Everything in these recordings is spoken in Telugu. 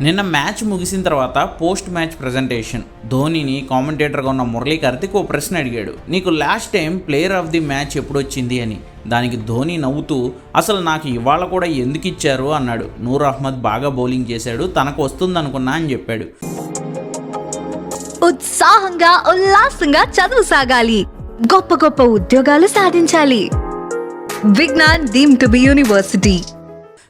నిన్న మ్యాచ్ ముగిసిన తర్వాత పోస్ట్ మ్యాచ్ ప్రజెంటేషన్. ధోనిని కామెంటేటర్గా ఉన్న మురళీ కార్తిక్ ఓ ప్రశ్న అడిగాడు. నీకు last time player of the match ఎప్పుడు వచ్చింది అని. దానికి ధోని నవ్వుతూ అసలు నాకు ఇవాళ కూడా ఎందుకు ఇచ్చారు? అన్నాడు. నూర్ అహ్మద్ బాగా బౌలింగ్ చేశాడు. తనకు వస్తుందనుకున్నా అని చెప్పాడు. ఉత్సాహంగా ఉల్లాసంగా చదువు సాగాలి. గొప్ప గొప్ప ఉద్యోగాలు సాధించాలి. Vignan deemed to be university.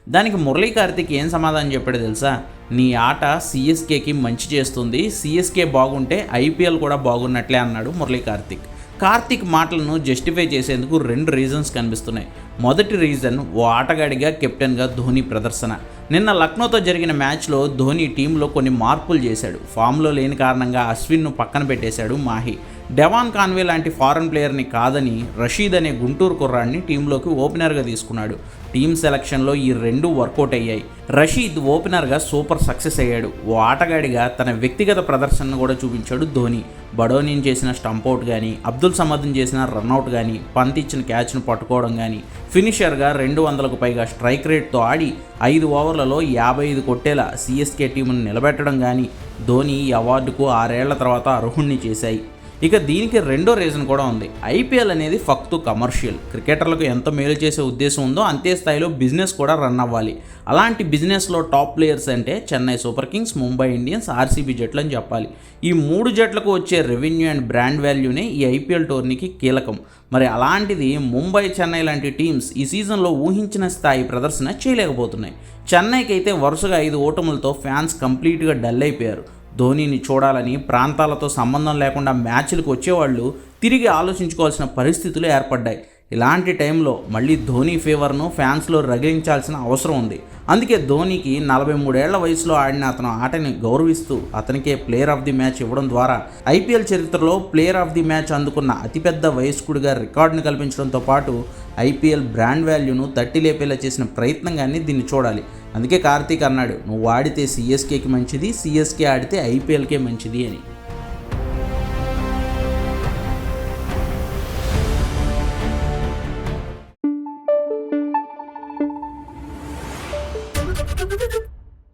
దానికి మురళీ కార్తిక్ ఏం సమాధానం చెప్పాడు తెలుసా? నీ ఆట సిఎస్కేకి మంచి చేస్తుంది. సిఎస్కే బాగుంటే ఐపీఎల్ కూడా బాగున్నట్లే అన్నాడు మురళీ కార్తిక్. కార్తిక్ మాటలను జస్టిఫై చేసేందుకు రెండు రీజన్స్ కనిపిస్తున్నాయి. మొదటి రీజన్ ఓ ఆటగాడిగా కెప్టెన్గా ధోని ప్రదర్శన. నిన్న లక్నోతో జరిగిన మ్యాచ్లో ధోని టీంలో కొన్ని మార్పులు చేశాడు. ఫామ్లో లేని కారణంగా అశ్విన్ను పక్కన పెట్టేశాడు మాహి. డెవాన్ కాన్వే లాంటి ఫారెన్ ప్లేయర్ని కాదని రషీద్ అనే గుంటూరు కుర్రాడిని టీంలోకి ఓపెనర్గా తీసుకున్నాడు. టీం సెలక్షన్లో ఈ రెండు వర్కౌట్ అయ్యాయి. రషీద్ ఓపెనర్గా సూపర్ సక్సెస్ అయ్యాడు. ఓ ఆటగాడిగా తన వ్యక్తిగత ప్రదర్శనను కూడా చూపించాడు ధోని. బడోనిన్ చేసిన స్టంపౌట్ కానీ అబ్దుల్ సమద్ని చేసిన రన్అట్ కానీ పంత్ ఇచ్చిన క్యాచ్ను పట్టుకోవడం కానీ ఫినిషర్గా రెండు వందలకు పైగా స్ట్రైక్ రేట్తో ఆడి ఐదు ఓవర్లలో యాభై ఐదు కొట్టేలా సిఎస్కే టీమును నిలబెట్టడం కానీ ధోని ఈ అవార్డుకు ఆరేళ్ళ తర్వాత అర్హుణ్ణి చేశాయి. ఇక దీనికి రెండో రీజన్ కూడా ఉంది. ఐపీఎల్ అనేది ఫక్తు కమర్షియల్. క్రికెటర్లకు ఎంత మేలు చేసే ఉద్దేశం ఉందో అంతే స్థాయిలో బిజినెస్ కూడా రన్ అవ్వాలి. అలాంటి బిజినెస్లో టాప్ ప్లేయర్స్ అంటే Chennai Super Kings Mumbai Indians RCB జట్లు అని చెప్పాలి. ఈ మూడు జట్లకు వచ్చే రెవెన్యూ అండ్ బ్రాండ్ వాల్యూనే ఈ ఐపీఎల్ టోర్నీకి కీలకం. మరి అలాంటిది ముంబై చెన్నై లాంటి టీమ్స్ ఈ సీజన్లో ఊహించిన స్థాయి ప్రదర్శన చేయలేకపోతున్నాయి. చెన్నైకి అయితే వరుసగా ఐదు ఓటములతో ఫ్యాన్స్ కంప్లీట్గా డల్ అయిపోయారు. ధోనీని చూడాలని ప్రాంతాలతో సంబంధం లేకుండా మ్యాచ్లకు వచ్చేవాళ్ళు తిరిగి ఆలోచించుకోవాల్సిన పరిస్థితులు ఏర్పడ్డాయి. ఇలాంటి టైంలో మళ్ళీ ధోని ఫీవర్ను ఫ్యాన్స్లో రగిలించాల్సిన అవసరం ఉంది. అందుకే ధోనికి నలభై మూడేళ్ళ వయసులో ఆడిన అతను ఆటని గౌరవిస్తూ అతనికే ప్లేయర్ ఆఫ్ ది మ్యాచ్ ఇవ్వడం ద్వారా ఐపీఎల్ చరిత్రలో ప్లేయర్ ఆఫ్ ది మ్యాచ్ అందుకున్న అతిపెద్ద వయస్కుడిగా రికార్డును కల్పించడంతో పాటు ఐపీఎల్ బ్రాండ్ వాల్యూను తట్టి లేపేలా చేసిన ప్రయత్నంగాన్ని దీన్ని చూడాలి. అందుకే కార్తీక్ అన్నాడు నువ్వు ఆడితే సిఎస్కేకి మంచిది సిఎస్కే ఆడితే ఐపీఎల్కే మంచిది అని.